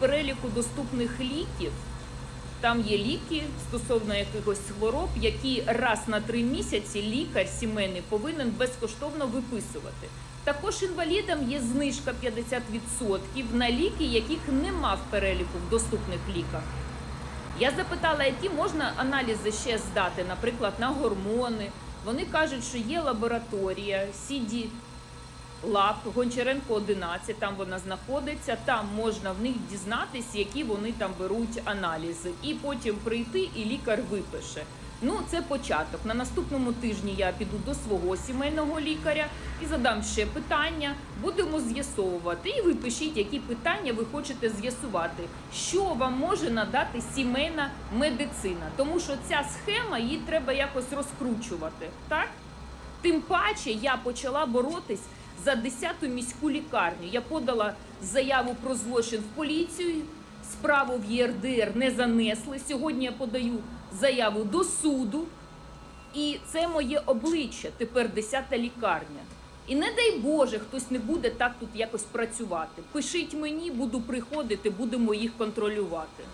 переліку доступних ліків там є ліки стосовно якихось хвороб, які раз на три місяці лікар сімейний повинен безкоштовно виписувати. Також інвалідам є знижка 50% на ліки, яких нема в переліку в доступних ліках. Я запитала, які можна аналізи ще здати, наприклад, на гормони. Вони кажуть, що є лабораторія CD Лаб Гончаренко 11, там вона знаходиться. Там можна в них дізнатися, які вони там беруть аналізи, і потім прийти, і лікар випише. Ну, це початок. На наступному тижні я піду до свого сімейного лікаря і задам ще питання. Будемо з'ясовувати. І ви пишіть, які питання ви хочете з'ясувати, що вам може надати сімейна медицина. Тому що ця схема її треба якось розкручувати. Так? Тим паче я почала боротись за 10-ту міську лікарню. Я подала заяву про злочин в поліцію. Справу в ЄРДР не занесли. Сьогодні я подаю заяву до суду. І це моє обличчя, тепер 10-та лікарня. І не дай Боже, хтось не буде так тут якось працювати. Пишіть мені, буду приходити, будемо їх контролювати.